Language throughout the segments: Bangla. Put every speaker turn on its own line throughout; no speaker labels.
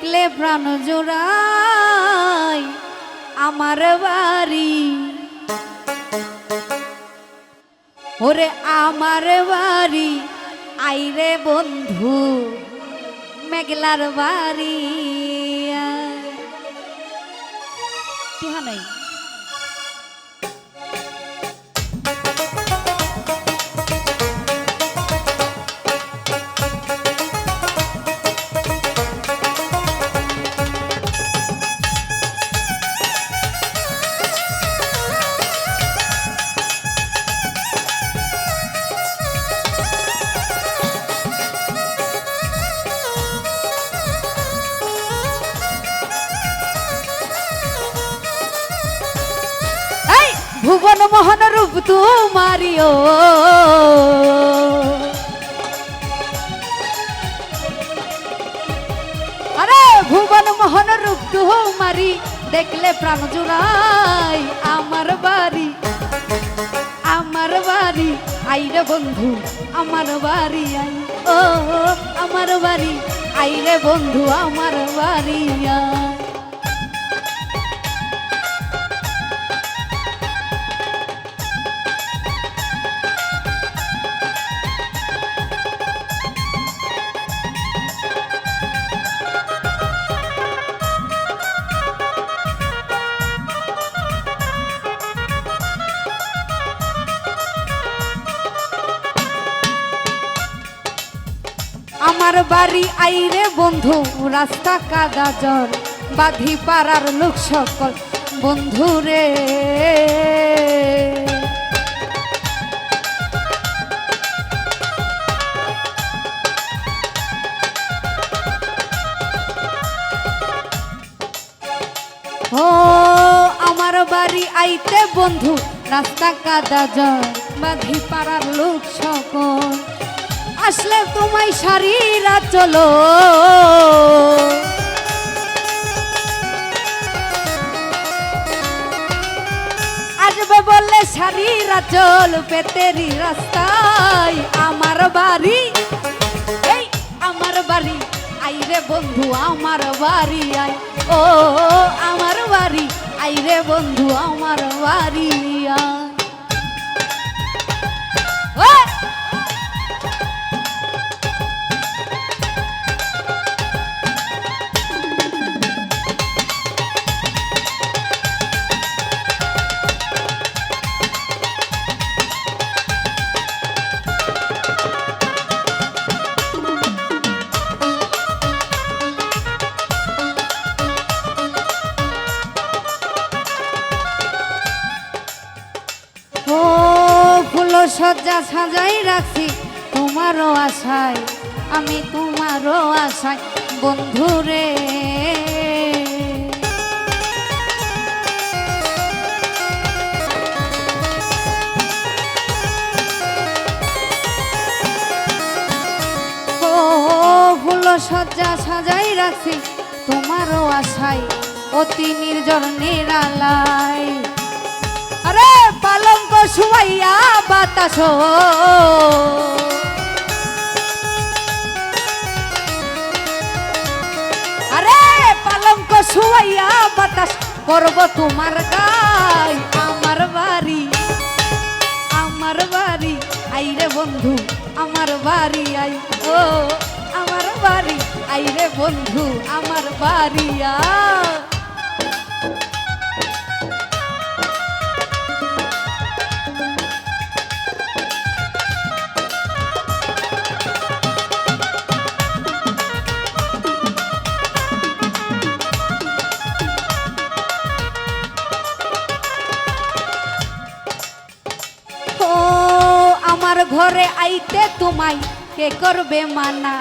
দেখলে প্রাণ জোড়াই আমার বাড়ি। ওরে আমার বাড়ি আইরে বন্ধু মেঘলার বাড়ি। টিহা মোহন রূপ তোমারিও। আরে ভুবন মোহন রূপ তোমারি, দেখলে প্রাণ জুড়াই আমার বাড়ি। আমার বাড়ি, আইরে বন্ধু, আমার বাড়ি আই। ও আমার বাড়ি, আইরে বন্ধু, আমার বাড়ি আই। আমার বাড়ি আইরে বন্ধু, রাস্তা কাদা জল, বাধি পাড়ার লোক সকল। বন্ধু রে। ও, আমার বাড়ি আইতে বন্ধু, রাস্তা কাদা জল, বাধি পাড়ার লোক সকল। আসলে তোমায় শাড়িরা চলো আসবে বললে শাড়িরা চল পেতেরি রাস্তায় আমার বাড়ি। এই আমার বাড়ি, আইরে বন্ধু, আমার বাড়ি আই ও, আমার বাড়ি, আইরে বন্ধু, আমার বাড়ি আই সজ্জা সাজাই রাখছি তোমারও আশায়, আমি তোমারও আশায় বন্ধুরে সজ্জা সাজাই রাখছি তোমারও আশায়, অতি নির্জন নিরালায়। শুয়াইয়া বাতাস। আরে পালঙ্ক শুয়াইয়া বাতাস করব তোমার গাই। আমার বাড়ি আমার বাড়ি। আইরে বন্ধু, আমার বাড়ি আই। ও, আমার বাড়ি। আইরে বন্ধু, আমার বাড়ি আ। ঘরে আইতে তোমায় কে করবে মানা?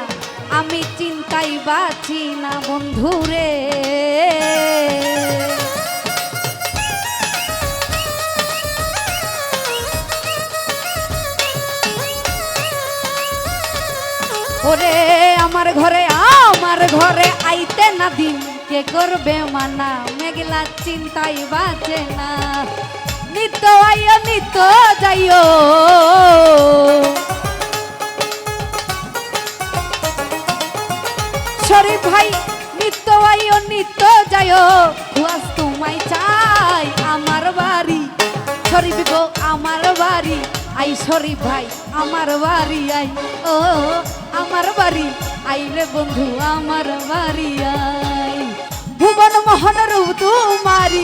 আমি চিন্তাই বাছি না বন্ধুরে ওরে, আমার ঘরে আমার ঘরে আইতে না দিন। কে করবে মানা? মেঘলা চিন্তাই বাঁচে না। নিত্য আইও নিত্য যাইও। শরীফ ভাই নিত্য আইও নিত্য যায় হুয়াস তোমায় চাই আমার বাড়ি। শরীফ গো, আমার বাড়ি। আই শরীফ ভাই, আমার বাড়ি, আই। ও, আমার বাড়ি। আই রে বন্ধু, আমার বাড়ি, আই। ভুবন মোহন রূপ তোমারি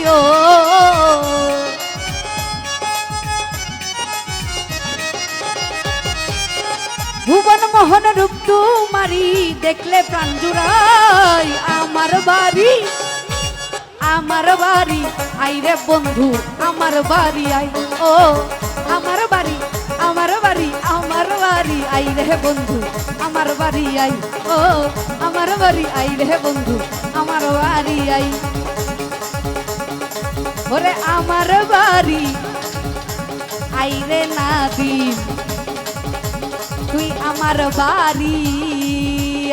ভুবন মোহন রূপ তোমারি দেখলে প্রাণ জুড়াই আমার বাড়ি। আমার বাড়ি, আই রে বন্ধু, আমার বাড়ি আই। ও, আমার বাড়ি আমার বাড়ি আমার বাড়ি আই রে বন্ধু, আমার বাড়ি আই। ও, আমার বাড়ি আই রে বন্ধু, আমার বাড়ি আই। ওরে আমার বাড়ি, আই রে নাদিম তুই আমার বাড়ি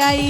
আই।